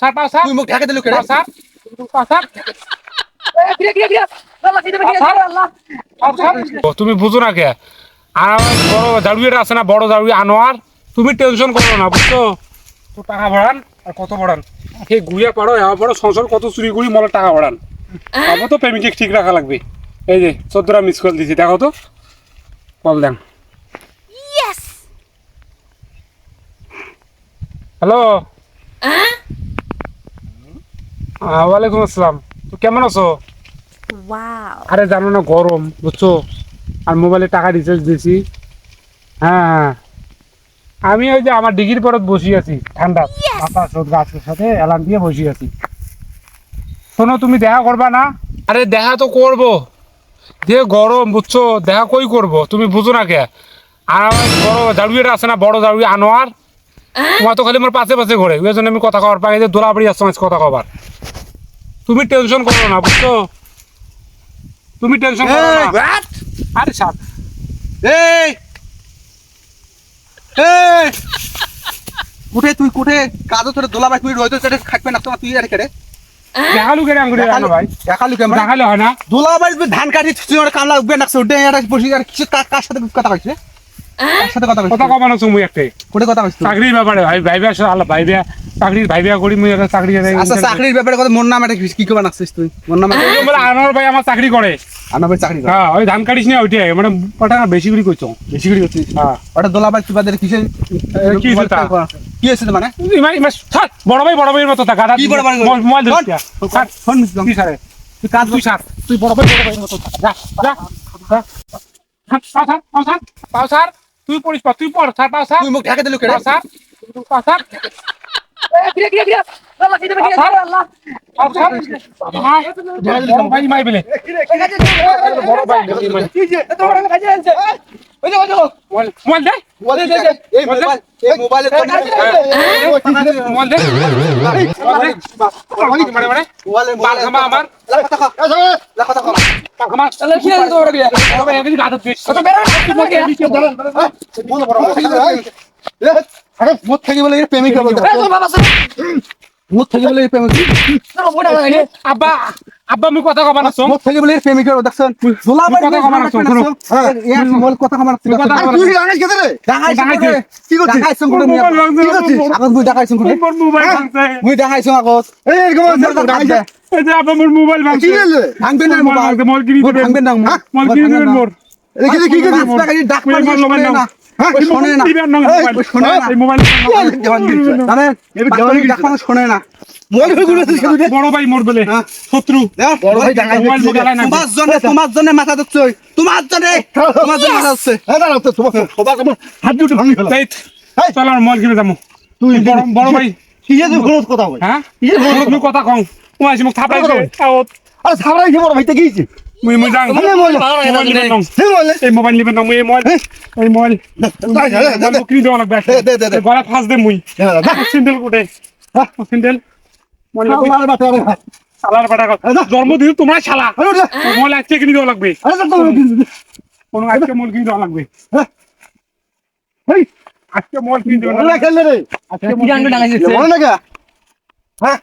Sir পাও sir. তুই মুখ ঢাকা দিলু কেড়ে পাও স্যার। পাও স্যার। পাও স্যার। ও, তুমি বুঝো না কে? আর আমার বড় আছে না বড় জাড়ুই আনোয়ার তুমি টেনশন করো না বুঝছ? তো টাকা ভাড়ান আর কত ভাড়ান সেই ঘুরিয়া পারো এবার পড়ো সংসার কত চুরি করি মলে টাকা ভাড়ান আবার তো প্রেমিকে ঠিক রাখা লাগবে। এই যে চোদ্দটা মিস কল দিছি দেখো তো। কল দেন। হ্যালো? ওয়ালাইকুম আসসালাম। তো কেমন আছো? আরে জানো না গরম বুঝছ? আর মোবাইলে টাকা রিচার্জ দিয়েছি। হ্যাঁ হ্যাঁ। আমি ওই যে আমার ডিগ্রির পরত বসি আছি ঠান্ডা। বাতাস রোদ গাছের সাথে অ্যালার্ম দিয়ে বসি আছি। শোনো তুমি দেখা করবা না? আরে দেখা তো করব। দিয়ে গরম বুঝছ? দেখা কই করব? তুমি বুঝো না কে? আর আমার বড় জাড়ুইয়ের আছে না বড় জাড়ুই আনোয়ার? তোমার তো খালি আমার পাশে পাশে ঘোরে। ওই জন্য আমি কথা কবার পাই যে দোলাবাড়ি আসছো আজ কথা কবার। তুমি টেনশন করো না বুঝছ? তুমি টেনশন করো না। আরে সাত এই এই। কুঠে তুই কুঠে কাজও তোর দোলা তুই রইতো সেটা খাকবে না তোমার তুই আর কেড়ে দেখালু কেন আঙ্গুরি আনো ভাই? দেখালু কেমন দেখালে হয় না। দোলা ধান কাটি তুই ওর কামলা উঠবে না উঠে এটা বসি আর কিছু কার কার সাথে কথা কইছিস সাথে কথা কথা কমানো তুমি একটা কথা কইছিস চাকরির ব্যাপারে ভাই ভাইবে আল্লাহ ভাইবে চাকরির ভাইবে করি মুই একটা চাকরি আচ্ছা চাকরির ব্যাপারে কথা মোর নাম এটা কি করে নাচছিস তুই? মোর নাম বলে আনোয়ার ভাই আমার চাকরি করে। আমার ভাই চাকরি করে? হ্যাঁ ওই ধান কাটিস না ওইটাই মানে ওটা বেশি করে কইছো। বেশি করে করছিস হ্যাঁ। ওটা দোলা ভাই তুই কিসের কি হয়েছে কি হয়েছে মানে? ইমা ইমা ছাড় বড় ভাই বড় ভাইয়ের মতো থাকা কি বড় ভাই? Mobile phone? ধরিস ফোন, ফোন সারে তুই কাজ তুই সার তুই বড় ভাই বড় ভাইয়ের মতো। থাক যা যা। পাও সার তুই পড়িস পা, তুই পড় পাও সার তুই মুখ ঢাকা দিলু কেড়ে? ভাই মাই বেলে বড় ভাই মাই মোবাইল মোবাইল দে এই মোবাইল এই মোবাইলে তো মোবাইল দে। মোবাইলে দিস মুখ থেকে বলে প্রেমিক মুখ থেকে বলে প্রেমিক আব্বা আব্বা আমি কথা কবা না মুখ থেকে বলে প্রেমিক দেখছেন কথা কবা না, শোনো। মোল কথা কবা না তুই কথা কবা। তুই ডাকাইছ কেতে রে। কি করছিস কি করছিস আগত মুই এই এরকম মোর মোবাইল ভাঙছে কি রে ভাঙবে না মোবাইল মোবাইল। কিনে দিবেন। না মোবাইল। কিনে দিবেন মোর। এই কি টাকা ডাক শোনে না। হ্যাঁ শোনে না। না। মোবাইল না। হয়ে বড় ভাই মোর বলে হ্যাঁ। শত্রু। বড় ভাই না তোমার জন্য তোমার জন্য মাথা দিচ্ছে তোমার জন্য তোমার জন্য মাথা দিচ্ছে তোমার হাত দুটো ভাঙি ফেলা চল আমার মোবাইল কিনে যাব। তুই বড় বড় ভাই। কি যে কথা হ্যাঁ? কথা কও। আসি মোক থাপড়াই দে আরে সাবরাই কি বড় ভাইতে গিয়েছে মুই মুই যাং। মানে মোবাইল মোবাইল নিবেন নাও হে বলে এই মোবাইল নিবেন মুই এই মোবাইল এই মোবাইল মোবাইল কিনে দেওয়া লাগবে দে, দে, দে, দে। গলা ফাঁস দে মুই। সিন্ডেল কোটে। সিন্ডেল। মোবাইল আরে বাটা বাটা জন্মদিন তোমার শালা। আরে আজকে কিনে দেওয়া লাগবে। আরে আজকে মোবাইল কিনে লাগবে। এই আজকে কিনে দেওয়া লাগবে। খেলে রে। আজকে মোবাইল কিনে লাগবে। না হ্যাঁ।